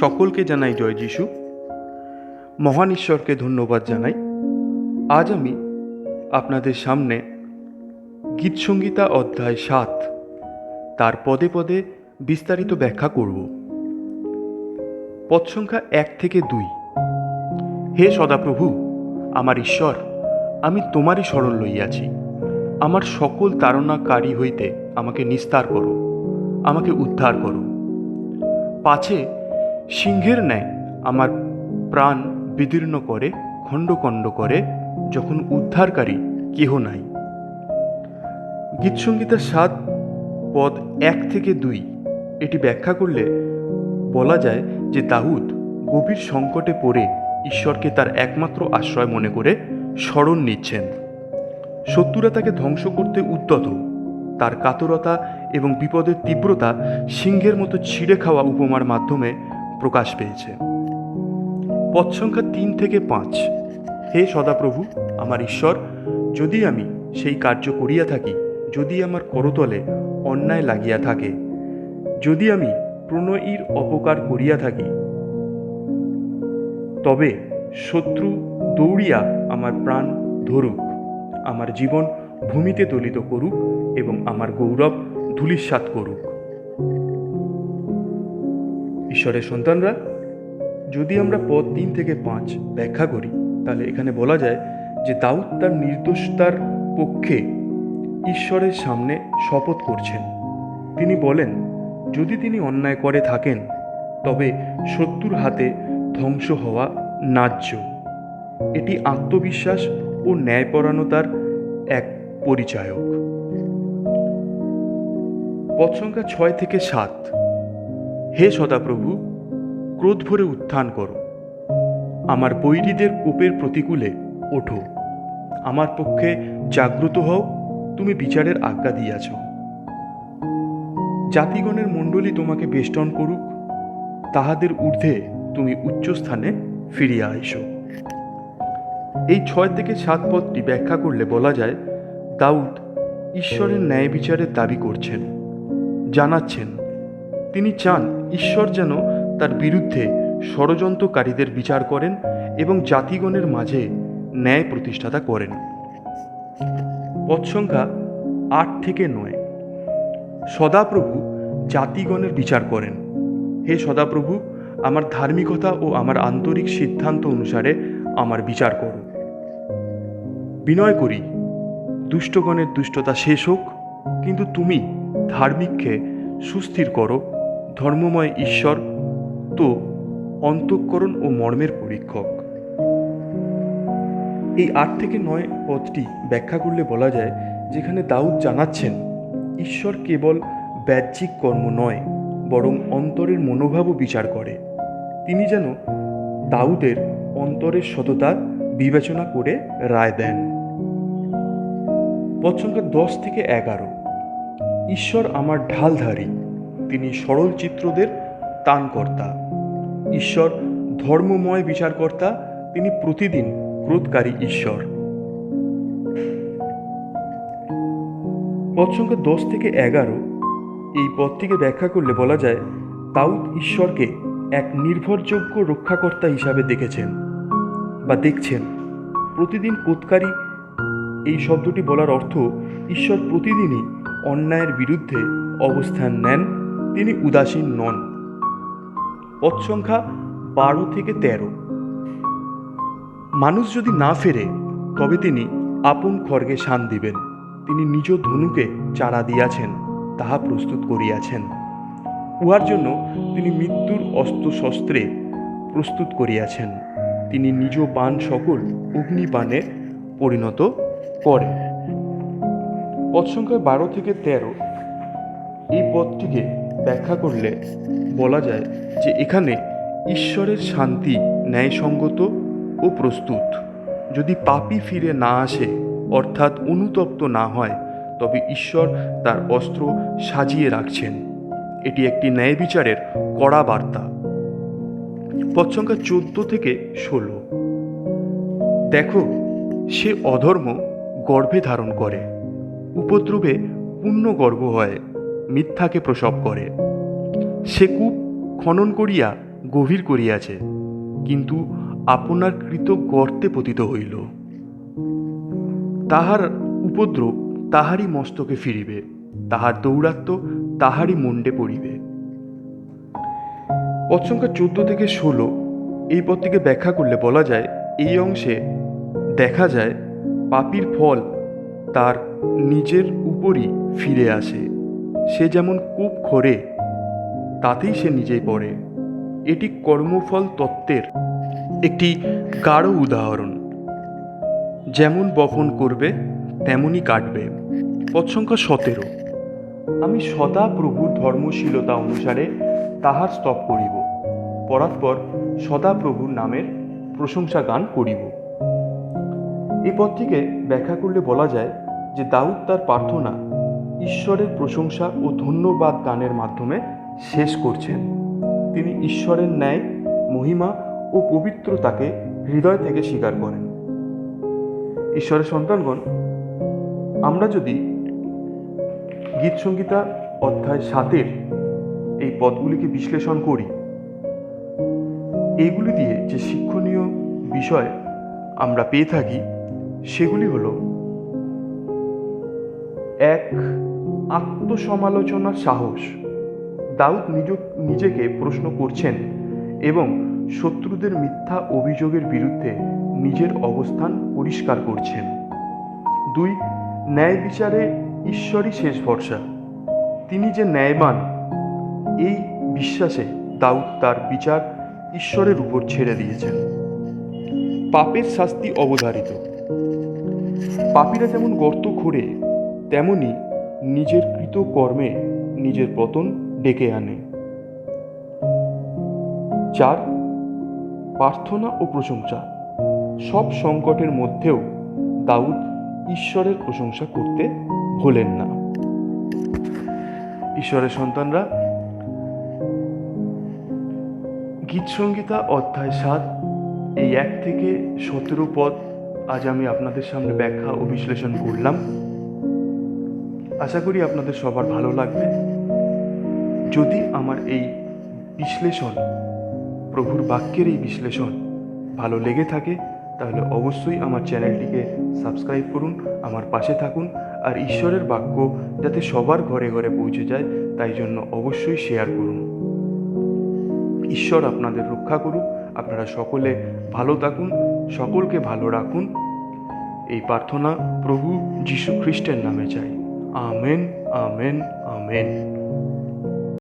সকলকে জানাই জয় যিশু। মহান ঈশ্বরকে ধন্যবাদ জানাই। আজ আমি আপনাদের সামনে গীতসংগীতা অধ্যায় সাত, তার পদে পদে বিস্তারিত ব্যাখ্যা করব। পদ সংখ্যা এক থেকে দুই। হে সদাপ্রভু, আমার ঈশ্বর, আমি তোমারই স্মরণ লইয়াছি। আমার সকল তাড়নাকারী হইতে আমাকে নিস্তার করো, আমাকে উদ্ধার করো। পাছে সিংহের ন্যায় আমার প্রাণ বিদীর্ণ করে, খণ্ড খণ্ড করে, যখন উদ্ধারকারী কেহ নাই। গীতসংগীতার সাত পদ এক থেকে দুই। এটি ব্যাখ্যা করলে বলা যায় যে দাউদ গভীর সংকটে পড়ে ঈশ্বরকে তার একমাত্র আশ্রয় মনে করে স্মরণ নিচ্ছেন। শত্রুরা তাকে ধ্বংস করতে উদ্যত। তার কাতরতা এবং বিপদের তীব্রতা সিংহের মতো ছিঁড়ে খাওয়া উপমার মাধ্যমে প্রকাশ পেয়েছে। পথ সংখ্যা তিন থেকে পাঁচ। হে সদাপ্রভু, আমার ঈশ্বর, যদি আমি সেই কার্য করিয়া থাকি, যদি আমার করতলে অন্যায় লাগিয়া থাকে, যদি আমি প্রণয়ীর অপকার করিয়া থাকি, তবে শত্রু দৌড়িয়া আমার প্রাণ ধরুক, আমার জীবন ভূমিতে দলিত করুক এবং আমার গৌরব ধূলিসাৎ করুক। ঈশ্বরের সন্তানরা, যদি আমরা পদ তিন থেকে পাঁচ ব্যাখ্যা করি, তাহলে এখানে বলা যায় যে দাউদ তার নির্দোষতার পক্ষে ঈশ্বরের সামনে শপথ করছেন। তিনি বলেন, যদি তিনি অন্যায় করে থাকেন, তবে শত্রুর হাতে ধ্বংস হওয়া ন্যায্য। এটি আত্মবিশ্বাস ও ন্যায়পরায়ণতার এক পরিচায়ক। পদ সংখ্যা ছয় থেকে সাত। হে সদাপ্রভু, ক্রোধ ভরে উত্থান করো। আমার বৈরীদের কোপের প্রতিকূলে ওঠো। আমার পক্ষে জাগ্রত হও, তুমি বিচারের আজ্ঞা দিয়াছ। জাতিগণের মণ্ডলী তোমাকে বেষ্টন করুক, তাহাদের ঊর্ধ্বে তুমি উচ্চস্থানে ফিরিয়া আইসো। এই ছয় থেকে সাত পদটি ব্যাখ্যা করলে বলা যায়, দাউদ ঈশ্বরের ন্যায় বিচারের দাবি করছেন, জানাচ্ছেন, তিনি চান ঈশ্বর যেন তার বিরুদ্ধে ষড়যন্ত্রকারীদের বিচার করেন এবং জাতিগণের মাঝে ন্যায় প্রতিষ্ঠাতা করেন। পদ সংখ্যা আট থেকে নয়। সদাপ্রভু জাতিগণের বিচার করেন। হে সদাপ্রভু, আমার ধার্মিকতা ও আমার আন্তরিক সিদ্ধান্ত অনুসারে আমার বিচার করো। বিনয় করি, দুষ্টগণের দুষ্টতা শেষ হোক, কিন্তু তুমি ধার্মিককে সুস্থির করো। ধর্মময় ঈশ্বর তো অন্তঃকরণ ও মর্মের পরীক্ষক। এই আট থেকে নয় পদটি ব্যাখ্যা করলে বলা যায়, যেখানে দাউদ জানাচ্ছেন, ঈশ্বর কেবল বাহ্যিক কর্ম নয়, বরং অন্তরের মনোভাবও বিচার করে। তিনি যেন দাউদের অন্তরের সততা বিবেচনা করে রায় দেন। পদ সংখ্যা দশ থেকে এগারো। ঈশ্বর আমার ঢালধারী। তিনি সরল চিত্রদের তানকর্তা। ঈশ্বর ধর্মময় বিচারকর্তা, তিনি প্রতিদিন ক্রোধকারী ঈশ্বর। পদ সংখ্যা দশ থেকে এগারো, এই পদটিকে ব্যাখ্যা করলে বলা যায় দাউদ ঈশ্বরকে এক নির্ভরযোগ্য রক্ষাকর্তা হিসাবে দেখেছেন বা দেখছেন। প্রতিদিন কোতকারী এই শব্দটি বলার অর্থ, ঈশ্বর প্রতিদিনই অন্যায়ের বিরুদ্ধে অবস্থান নেন তিনি উদাসীন নন। পদ সংখ্যা বারো থেকে তেরো। মানুষ যদি না ফেরে, তবে তিনি আপন খড়গে শান দিবেন। তিনি নিজ ধনুকে চারা দিয়াছেন, তাহা প্রস্তুত করিয়াছেন। উহার জন্য তিনি মৃত্যুর অস্ত্রশস্ত্রে প্রস্তুত করিয়াছেন। তিনি নিজ বান সকল অগ্নিবাণে পরিণত করেন। পদ সংখ্যা বারো থেকে তেরো। এই পদটিকে ব্যাখ্যা করলে বলা যায় যে এখানে ঈশ্বরের শান্তি ন্যায়সঙ্গত ও প্রস্তুত। যদি পাপি ফিরে না আসে, অর্থাৎ অনুতপ্ত না হয়, তবে ঈশ্বর তার অস্ত্র সাজিয়ে রাখছেন। এটি একটি ন্যায় বিচারের কড়া বার্তা। পদ সংখ্যা চোদ্দ থেকে ষোলো। দেখো, সে অধর্ম গর্ভে ধারণ করে। উপদ্রবে পূর্ণ গর্ভ হয়। মিথ্যাকে প্রসব করে। সে কূপ খনন করিয়া গভীর করিয়াছে, কিন্তু আপনার কৃত গর্তে পতিত হইল। তাহার উপদ্রব তাহারই মস্তকে ফিরিবে, তাহার দৌরাত্ম তাহারই মুন্ডে পড়িবে। পদ সংখ্যা চোদ্দ থেকে ষোলো এই পদটিকে ব্যাখ্যা করলে বলা যায়, এই অংশে দেখা যায় পাপির ফল তার নিজের উপরই ফিরে আসে। সে যেমন কূপ খোরে, তাতেই সে নিজেই পড়ে। এটি কর্মফল তত্ত্বের একটি গাঢ় উদাহরণ। যেমন বপন করবে, তেমনই কাটবে। পদ সংখ্যা সতেরো। আমি সদা প্রভুর ধর্মশীলতা অনুসারে তাহার স্তব করিব। পরাৎপর সদা প্রভুর নামের প্রশংসা গান করিব। এই পদটিকে ব্যাখ্যা করলে বলা যায় যে দাউদ তার প্রার্থনা ঈশ্বরের প্রশংসা ও ধন্যবাদ গানের মাধ্যমে শেষ করছেন। তিনি ঈশ্বরের ন্যায়, মহিমা ও পবিত্রতাকে হৃদয় থেকে স্বীকার করেন। ঈশ্বরের সন্তানগণ, আমরা যদি গীত সংগীতা অধ্যায় সাতের এই পদগুলিকে বিশ্লেষণ করি এইগুলি দিয়ে যে শিক্ষণীয় বিষয় আমরা পেয়ে থাকি, সেগুলি হলো এক আত্মসমালোচনার সাহস। দাউদ নিজ, নিজেকে প্রশ্ন করছেন এবং শত্রুদের মিথ্যা অভিযোগের বিরুদ্ধে নিজের অবস্থান পরিষ্কার করছেন। দুই, ন্যায় বিচারে ঈশ্বরই শেষ ভরসা। তিনি যে ন্যায়বান, এই বিশ্বাসে দাউদ তার বিচার ঈশ্বরের উপর ছেড়ে দিয়েছেন। পাপের শাস্তি অবধারিত। পাপীরা যেমন গর্ত খোঁড়ে, তেমনি নিজের কৃত কর্মে নিজের পতন ডেকে আনে। চার, প্রার্থনা ও প্রশংসা। সব সংকটের মধ্যেও দাউদ ঈশ্বরের প্রশংসা করতে ভোলেন না। ঈশ্বরের সন্তানরা গীত সংগীতা অধ্যায় সাত, এই এক থেকে সতেরো পদ আজ আমি আপনাদের সামনে ব্যাখ্যা ও বিশ্লেষণ করলাম। আশা করি আপনাদের সবার ভালো লাগবে। যদি আমার এই বিশ্লেষণ, প্রভুর বাক্যের এই বিশ্লেষণ ভালো লেগে থাকে, তাহলে অবশ্যই আমার চ্যানেলটিকে সাবস্ক্রাইব করুন, আমার পাশে থাকুন, আর ঈশ্বরের বাক্য যাতে সবার ঘরে ঘরে পৌঁছে যায়, তাই জন্য অবশ্যই শেয়ার করুন। ঈশ্বর আপনাদের রক্ষা করুক, আপনারা সকলে ভালো থাকুন, সকলকে ভালো রাখুন। এই প্রার্থনা প্রভু যীশু খ্রিস্টের নামে চাই। ആമേൻ ആമേൻ ആമേൻ